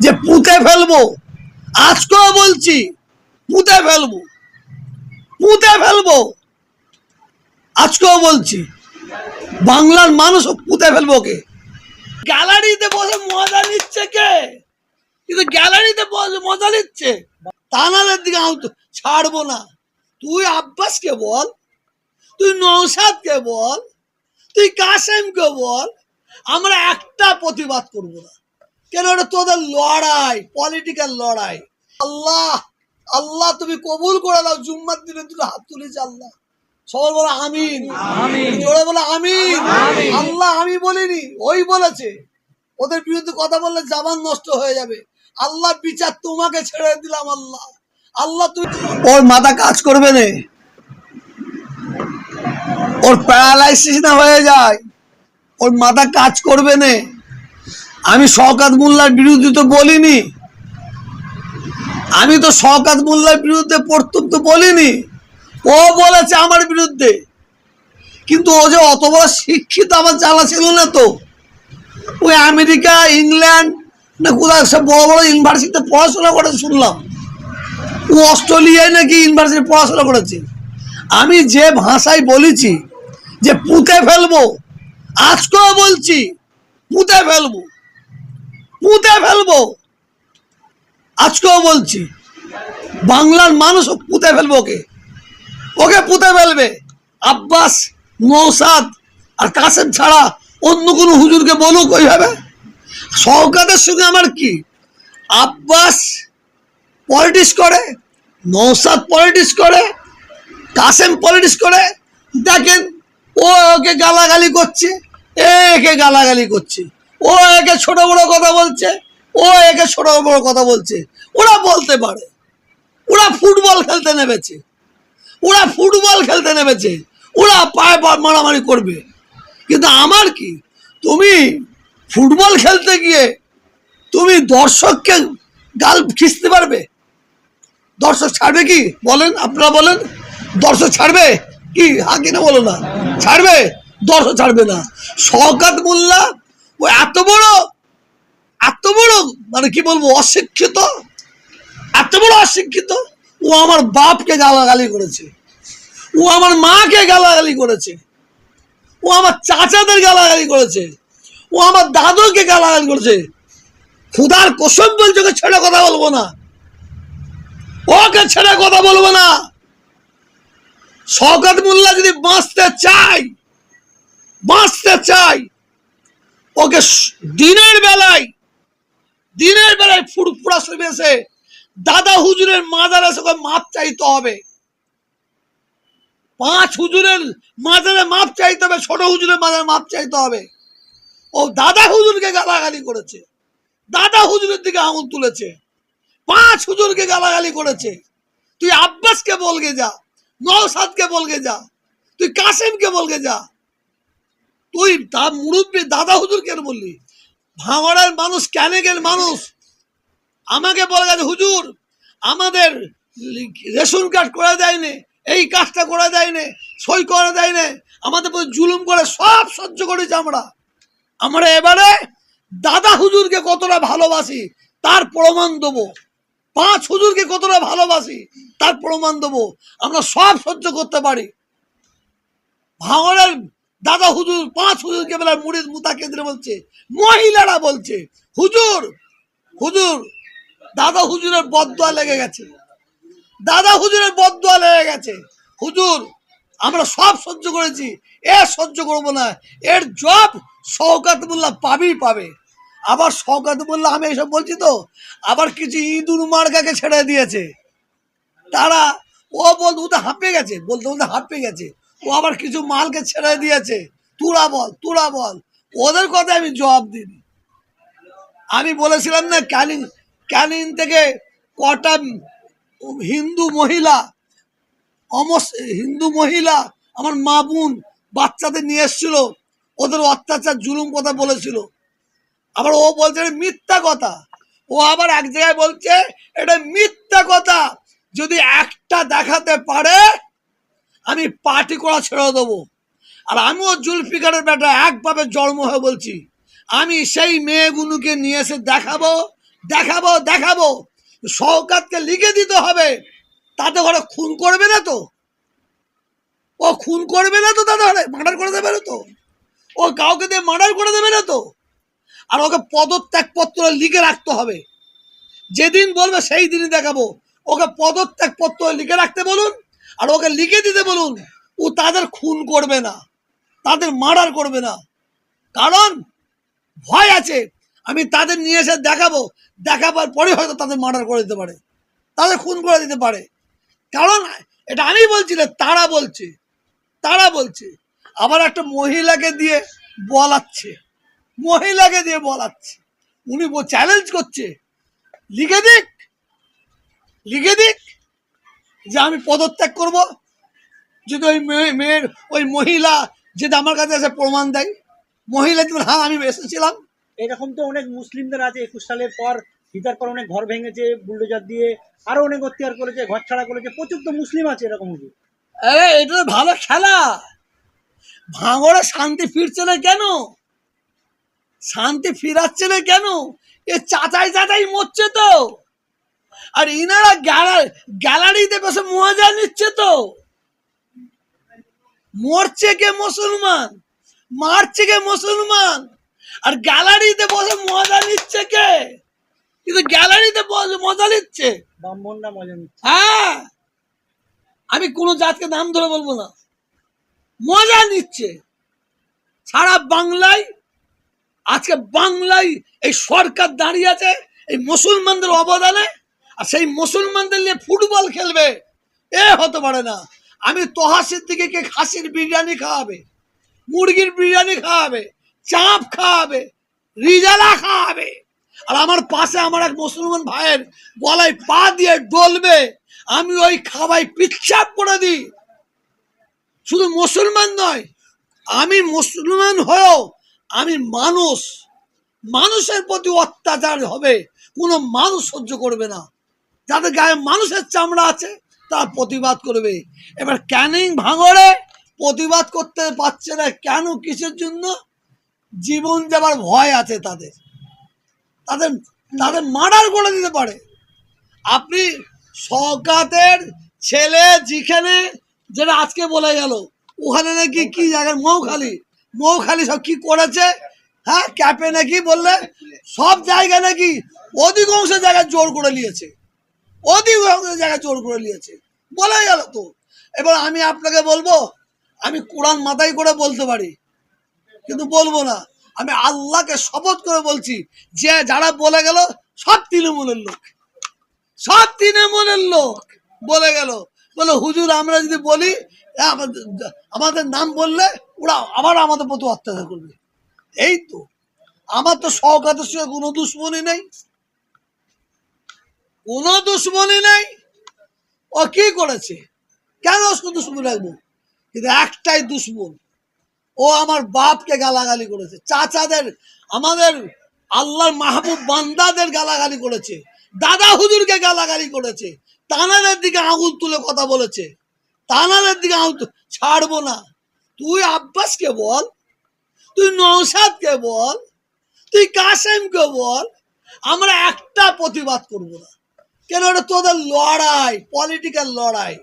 যে পুঁতে ফেলব। আজকেও বলছি, পুঁতে ফেলব। পুঁতে ফেলব। আজকেও বলছি, বাংলার মানুষ পুঁতে ফেলব ওকে। গ্যালারিতে বসে মজা নিচ্ছে কে? কিন্তু গ্যালারিতে বসে মজা নিচ্ছে। তানাদের দিকে আমি ছাড়বো না। তুই আব্বাসকে বল, তুই নৌসাদকে বল, তুই কাসেমকে বল, আমরা একটা প্রতিবাদ করব না। কেন ওটা তোদের লড়াই পলিটিক্যাল লড়াই? আল্লাহ আল্লাহ তুমি কবুল করে দাও জুম্মার দিনে তুমি হাত তুলেছে আল্লাহ। সবাই বলো আমিন। জোরে বলো আমিন। আল্লাহ আমি বলিনি ওই বলেছে। ওদের বিরুদ্ধে কথা বললে জামান নষ্ট হয়ে যাবে। আল্লাহ বিচার তোমাকে ছেড়ে দিলাম আল্লাহ। আল্লাহ তুমি ওর মাথা কাজ করবে না। ওর প্যারালাইসিস না হয়ে যায়। ওর মাথা কাজ করবে না। আমি শওকাত মোল্লার বিরুদ্ধে তো বলিনি। আমি তো শওকাত মোল্লার বিরুদ্ধে প্রথম তো বলিনি। ও বলেছে আমার বিরুদ্ধে। কিন্তু ও যে অত বড় শিক্ষিত আমার জানা ছিল না তো। ওই আমেরিকা, ইংল্যান্ড, না কোথাও সব বড় বড় ইউনিভার্সিটিতে পড়াশোনা করে শুনলাম। ও অস্ট্রেলিয়ায় নাকি ইউনিভার্সিটি পড়াশোনা করেছে। আমি যে ভাষায় বলেছি যে পুঁতে ফেলব, আজকেও বলছি পুঁতে ফেলব। পুঁতে ফেলব। আজকেও বলছি, বাংলার মানুষ পুঁতে ফেলব ওকে। ওকে পুঁতে ফেলবে। আব্বাস নৌসাদ আর কাসেম ছাড়া অন্য কোনো হুজুরকে বলুক ওইভাবে সরকারের সঙ্গে আমার কি? আব্বাস পলিটিক্স করে নৌসাদ পলিটিক্স করে, কাসেম পলিটিক্স করে। দেখেন, ও ওকে গালাগালি করছে, একে গালাগালি করছে। ও একে ছোট বড় কথা বলছে, ও একে ছোট বড় কথা বলছে। ওরা বলতে পারে। ওরা ফুটবল খেলতে নেমেছে। ওরা ফুটবল খেলতে নেমেছে। ওরা পায়ে পা মারামারি করবে। কিন্তু আমার কি? তুমি ফুটবল খেলতে গিয়ে তুমি দর্শককে গাল খিস্তে পারবে? দর্শক ছাড়বে কি? বলেন, আপনারা বলেন। দর্শক ছাড়বে? কি? হ্যাঁ কিনা বলো না। ছাড়বে? দর্শক ছাড়বে না। শওকাত মোল্লা ও এত বড় এত বড় মানে কি বলব, অশিক্ষিত, এত বড় অশিক্ষিত, ও আমার বাপকে গালাগালি করেছে, ও আমার মাকে গালাগালি করেছে, ও আমার চাচাদের গালাগালি করেছে, ও আমার দাদুকে গালাগালি করেছে খুদার কসম বলছে ওকে ছেড়ে কথা বলব না, ওকে ছেড়ে কথা বলব না। শওকত মোল্লা যদি বাঁচতে চাই বাঁচতে চাই ওকে দিনের বেলায় দিনের বেলায় ফুরফুরা শরীফে দাদা হুজুরের মাজারে এসে মাপ চাইতে হবে। পাঁচ হুজুরের মাজারে মাপ চাইতে হবে, ছোট হুজুরের মাজারে মাপ চাইতে হবে। ও দাদা হুজুরকে গালাগালি করেছে। দাদা হুজুরের দিকে আঙুল তুলেছে। পাঁচ হুজুরকে গালাগালি করেছে। তুই আব্বাসকে বলগে যা নওসাদকে বলগে যা, তুই কাসেমকে বলগে যা তুই তা মুরব্বী দাদা হুজুর কেন বললি? ভাঙড়ের মানুষ, ক্যানেগের মানুষ। আমাকে বলে গেছে হুজুর, আমাদের রেশন কার্ড করে দেয়নি, এই কাজটা করে দেয়নি, সই করে দেয়নি, আমাদের উপর জুলুম করে সব সহ্য করেছি আমরা। আমরা এবারে দাদা হুজুরকে কতটা ভালোবাসি, তার প্রমাণ দেবো। পাঁচ হুজুরকে কতটা ভালোবাসি, তার প্রমাণ দেবো। আমরা সব সহ্য করতে পারি। ভাঙড়ের দাদা হুজুর, পাঁচ হুজুরকে বেলা মুড়ির মুতা কেন্দ্রে বলছে, মহিলারা বলছে, হুজুর হুজুর, দাদা হুজুরের বদয়া লেগে গেছে, দাদা হুজুরের বদয়া লেগে গেছে, হুজুর, আমরা সব সহ্য করেছি এ সহ্য করব না, এর জব শওকাত মোল্লা পাবেই পাবে, আবার শওকাত মোল্লা, আমি এসব বলছি তো, আবার কিছু ইঁদুর মার্কাকে ছেড়ে দিয়েছে, তারা, ও বল ও তো হাঁপে গেছে, বলতে বলতে হাঁপে গেছে ও আবার কিছু মালকে ছেড়ে দিয়েছে। তুরা বল তুরা বল। ওদের কথা আমি জবাব দিই আমি বলেছিলাম না, ক্যানিং ক্যানিং থেকে কটা হিন্দু মহিলা, অমস, হিন্দু মহিলা, আমার মা বোন বাচ্চাদের নিয়ে এসছিল। ওদের অত্যাচার জুলুম কথা বলেছিল। আবার ও বলছে মিথ্যা কথা। ও আবার এক জায়গায় বলছে, এটা মিথ্যা কথা। যদি একটা দেখাতে পারে আমি পার্টি করা ছেড়ে দেবো। আর আমিও জুলফিকারের বেটা একভাবে জন্ম হয়ে বলছি, আমি সেই মেয়েগুলোকে নিয়ে এসে দেখাবো দেখাবো দেখাবো। শওকাতকে লিখে দিতে হবে। তাতে ঘরে খুন করবে না তো? ও খুন করবে না তো তাতে ঘরে মার্ডার করে দেবে না তো? ও কাউকে দিয়ে মার্ডার করে দেবে না তো? আর ওকে পদত্যাগপত্র লিখে রাখতে হবে। যেদিন বলবে সেই দিনই দেখাবো। ওকে পদত্যাগপত্র লিখে রাখতে বলুন। আর ওকে লিখে দিতে বলুন, ও তাদের খুন করবে না, তাদের মার্ডার করবে না। কারণ ভয় আছে, আমি তাদের নিয়ে এসে দেখাবো, দেখাবার পরে হয়তো তাদের মার্ডার করে দিতে পারে, তাদের খুন করে দিতে পারে। কারণ এটা আমি বলছি না, তারা বলছে তারা বলছে, আবার একটা মহিলাকে দিয়ে বলাচ্ছে, মহিলাকে দিয়ে বলাচ্ছে, উনি চ্যালেঞ্জ করছে। লিখে দিক লিখে দিক। যে আমি পদত্যাগ করব? যদি ওই মেয়ে মেয়ের ওই মহিলা যদি আমার কাছে এসে প্রমাণ দেয়? মহিলা যদি হ্যাঁ আমি এসেছিলাম। এরকম তো অনেক মুসলিমদের আছে একুশ সালের পর হিতার পর অনেক ঘর ভেঙেছে বুলডোজার দিয়ে আরও অনেক অত্যাচার করেছে ঘর ছাড়া করেছে প্রচুর তো মুসলিম আছে এরকম হুজুর। আরে এটা তো ভালো খেলা। ভাঙড়ে শান্তি ফিরছে না কেন? শান্তি ফিরাচ্ছে না কেন? এ চাচাই চাচাই মরছে তো। আর ইনারা গ্যালারি গ্যালারিতে বসে মজা নিচ্ছে তো। মরছে কে মুসলমান? মারছে কে মুসলমান? আর গ্যালারিতে বসে মজা নিচ্ছে কে? কিন্তু গ্যালারিতে বসে মজা নিচ্ছে। ব্রাহ্মণরা মজা নিচ্ছে। হ্যাঁ। আমি কোনো জাতকে নাম ধরে বলব না। মজা নিচ্ছে। সারা বাংলায় আজকে বাংলায় এই সরকার দাঁড়িয়ে আছে এই মুসলমানদের অবদানে। আর সেই মুসলমানদের নিয়ে ফুটবল খেলবে, এ হতে পারে না। আমি তোহা সিদ্দিকে খাসির বিরিয়ানি খাওয়াবে, মুরগির বিরিয়ানি খাওয়াবে, চাপ খাওয়াবে, রিজালা খাওয়াবে। আর আমার পাশে আমার এক মুসলমান ভাইয়ের গলায় পা দিয়ে ডলবে, আমি ওই খাবাই পিচ্ছাপ করে দিই। শুধু মুসলমান নয়, আমি মুসলমান হয়েও আমি মানুষ। মানুষের প্রতি অত্যাচার হবে, কোনো মানুষ সহ্য করবে না। যাদের গায়ে মানুষের চামড়া আছে, তারা প্রতিবাদ করবে। এবার ক্যানিং ভাঙড়ে প্রতিবাদ করতে পারছে না কেন, কিসের জন্য? জীবন যাবার ভয় আছে তাদের। তাদের তাদের মার্ডার করে দিতে পারে। আপনি সকাতের ছেলে যেখানে, যেটা আজকে বলে গেল, ওখানে নাকি কি জায়গায় মৌখালি? মৌখালি সব কি করেছে? হ্যাঁ ক্যাপে নাকি বললে, সব জায়গা নাকি অধিকাংশ জায়গায় জোর করে নিয়েছে। অধিকাংশ জায়গায় জোর করে নিয়েছে। বলে গেল তো। এবার আমি আপনাকে বলব, আমি কোরআন মাথায় করে বলতে পারি, কিন্তু বলব না। আমি আল্লাহকে শপথ করে বলছি, যে যারা বলে গেল, সব তৃণমূলের লোক। সব তৃণমূলের লোক বলে গেল। বলে, হুজুর, আমরা যদি বলি আমাদের নাম বললে ওরা আবার আমাদের প্রতি অত্যাচার করবে। এই তো। আমার তো সহকাতের সঙ্গে কোনো দুশ্মনী নেই। কোনো দুশ্মনী নেই। ও কি করেছে? কেন ওকে দুশ্মন রাখব? কিন্তু একটাই দুশ্মন, ও আমার বাপকে গালাগালি করেছে। চাচাদের, আমাদের আল্লাহর মাহবুব বান্দাদের গালাগালি করেছে। দাদা হুজুরকে গালাগালি করেছে। তানাদের দিকে আঙুল তুলে কথা বলেছে। তানাদের দিকে আঙুল ছাড়বো না। তুই আব্বাসকে বল, তুই নৌসাদকে বল, তুই কাসেমকে বল, আমরা একটা প্রতিবাদ করব না। কেন এটা তোদের লড়াই? পলিটিক্যাল লড়াই।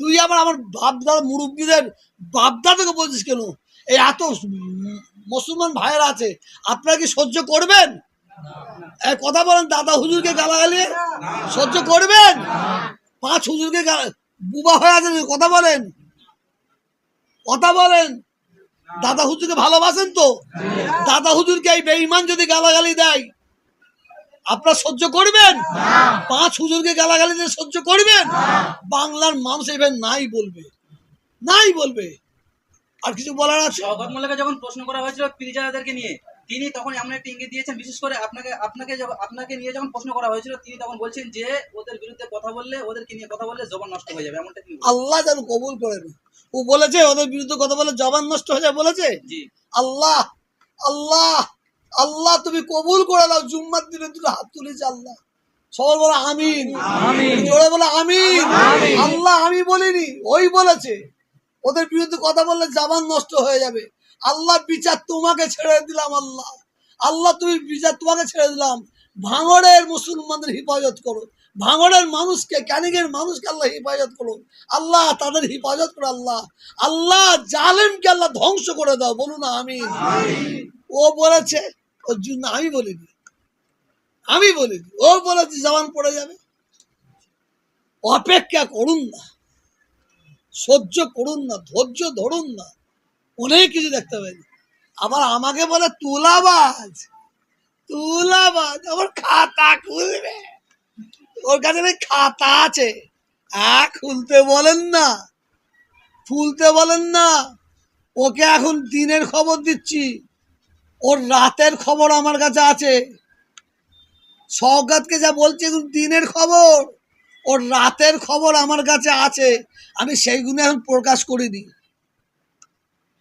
তুই আবার আমার বাপদাদা মুরব্বীদের বাপদাদাকে বলছিস কেন? এই এত মুসলমান ভাইয়েরা আছে, আপনারা কি সহ্য করবেন? কথা বলেন, দাদা হুজুরকে গালাগালি? সহ্য করবেন? পাঁচ হুজুরকে বুবা হয়ে আছেন কথা বলেন। কথা বলেন। দাদা হুজুরকে ভালোবাসেন তো? দাদা হুজুরকে এই বেঈমান যদি গালাগালি দেয় আপনারা সহ্য করবেন? পাঁচ হুজুরকে গালাগালি দিয়ে সহ্য করবেন? বাংলার মানুষ এবার নাই বলবে। নাই বলবে। আর কিছু বলার আছে? শওকত মোল্লাকে যখন প্রশ্ন করা হয়েছিল পিরিজাদাদেরকে নিয়ে তিনি তখন এমন একটা ইঙ্গিত দিয়েছেন বিশেষ করে আপনাকে আপনাকে আপনাকে নিয়ে যখন প্রশ্ন করা হয়েছিল তিনি তখন বলছেন যে ওদের বিরুদ্ধে কথা বললে ওদেরকে নিয়ে কথা বললে জবান নষ্ট হয়ে যাবে এমনটা তিনি আল্লাহ যেন কবুল করেন ও বলেছে ওদের বিরুদ্ধে কথা বলে জবান নষ্ট হয়ে যাবে বলেছে? জি। আল্লাহ আল্লাহ। আল্লাহ তুমি কবুল করে দাও জুম্মার দিনে দুটো হাত তুলেছে আল্লাহ। সবাই বলে আমিন। জোরে বলে আমিন। আল্লাহ আমি বলিনি ওই বলেছে। ওদের বিরুদ্ধে কথা বললে জাবান নষ্ট হয়ে যাবে। আল্লাহ বিচার তোমাকে ছেড়ে দিলাম আল্লাহ। আল্লাহ তুমি বিচার তোমাকে ছেড়ে দিলাম। ভাঙড়ের মুসলমানদের হেফাজত করো। ভাঙড়ের মানুষকে ক্যানিংয়ের মানুষকে আল্লাহ হেফাজত করো। আল্লাহ তাদের হেফাজত করো আল্লাহ। আল্লাহ জালেমকে আল্লাহ ধ্বংস করে দাও। বলুন আমি ও বলেছে ওর জন্য আমি বলিনি। আমি বলিনি। ও বলেছে, জবান পড়ে যাবে। অপেক্ষা করুন না। সহ্য করুন না, ধৈর্য ধরুন না। অনেক কিছু দেখতে পাইনি। আবার আমাকে বলে, তুলাবাজ তুলাবাজ, আমার খাতা খুলবে। ওর কাছে খাতা আছে। এক খুলতে বলেন না। খুলতে বলেন না। ওকে এখন দিনের খবর দিচ্ছি। ওর রাতের খবর আমার কাছে আছে। সৌগাতকে যা বলছে এখন দিনের খবর। ওর রাতের খবর আমার কাছে আছে। আমি সেইগুলো এখন প্রকাশ করিনি।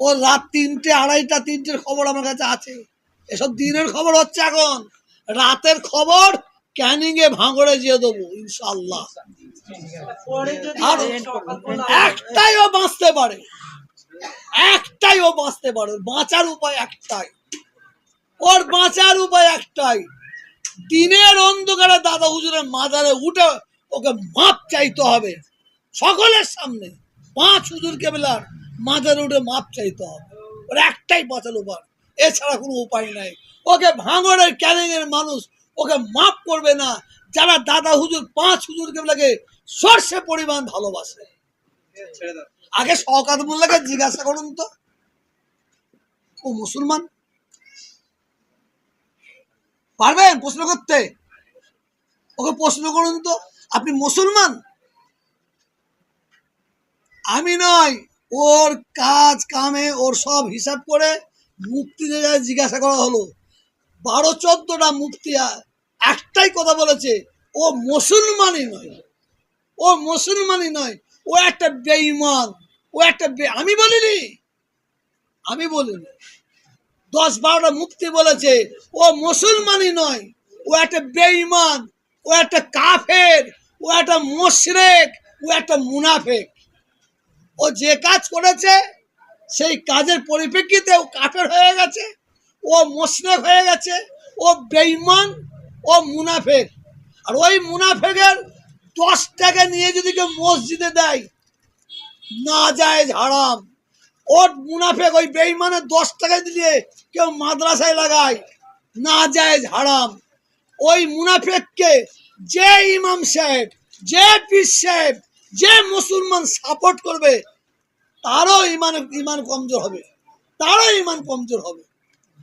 ওর রাত তিনটে আড়াইটা তিনটের খবর আমার কাছে আছে। এসব দিনের খবর হচ্ছে এখন। রাতের খবর ক্যানিংয়ে ভাঙড়ে দিয়ে দেবো ইনশাল্লাহ আর একটাই ও বাঁচতে পারে। একটাই ও বাঁচতে পারে। বাঁচার উপায় একটাই। ওর বাঁচার উপায় একটাই। দিনের অন্ধকারে দাদা হুজুরের মাজারে উঠে ওকে মাপ চাইতে হবে। সকলের সামনে পাঁচ হুজুর কেবলার মাজারে উঠে মাপ চাইতে হবে। ওর একটাই বাঁচার উপায়। এছাড়া কোনো উপায় নাই। ওকে ভাঙড়ের ক্যানিংয়ের মানুষ ওকে মাপ করবে না। যারা দাদা হুজুর, পাঁচ হুজুর কেবলাকে সর্ষে পরিমাণ ভালোবাসে। আগে শওকাত মোল্লাকে জিজ্ঞাসা করুন তো। ও মুসলমান? পারবেন প্রশ্ন করতে? ওকে প্রশ্ন করুন তো, আপনি মুসলমান? আমি নয় ওর কাজ, কামে, ওর সব হিসাব করে মুক্তি জিজ্ঞাসা করা হলো। বারো চোদ্দটা মুক্তি, একটাই কথা বলেছে, ও মুসলমানই নয়। ও মুসলমানই নয়, ও একটা বেঈমান, ও একটা আমি বলিনি আমি বলিনি। দশ বারোটা মুক্তি বলেছে। ও মুসলমানই নয়। ও একটা বেঈমান, ও একটা কাফের, ও একটা মোশরেক, ও একটা মুনাফেক। ও যে কাজ করেছে, সেই কাজের পরিপ্রেক্ষিতে ও কাফের হয়ে গেছে, ও মোশরেক হয়ে গেছে, ও বেঈমান, ও মুনাফেক। আর ওই মুনাফেকের দশ টাকা নিয়ে যদি কেউ মসজিদে দেয়, না যায় হারাম। ওর মুনাফেক ওই বেইমানের দশ টাকা দিয়ে কেউ মাদ্রাসায় লাগায়। না যায় হারাম। ওই মুনাফেককে যে ইমাম সাহেব, যে পীর সাহেব, যে মুসলমান সাপোর্ট করবে, তারও ইমান ইমান কমজোর হবে। তারও ইমান কমজোর হবে।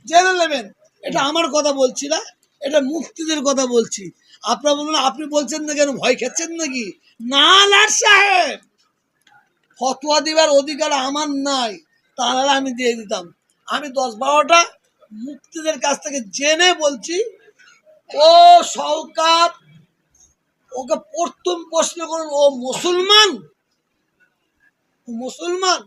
জেনে নেবেন, এটা আমার কথা বলছি না, এটা মুক্তিদের কথা বলছি। আপনারা বলুন, আপনি বলছেন না কেন, ভয় খাচ্ছেন নাকি? না, লাট সাহেব! ফতোয়া দিবার অধিকার আমার নাই, তাহলে আমি দিয়ে দিতাম। আমি দশ বারোটা মুক্তিদের কাছ থেকে জেনে বলছি, ও সৌকাত ওকে প্রথম প্রশ্ন করুন, ও মুসলমান? মুসলমান?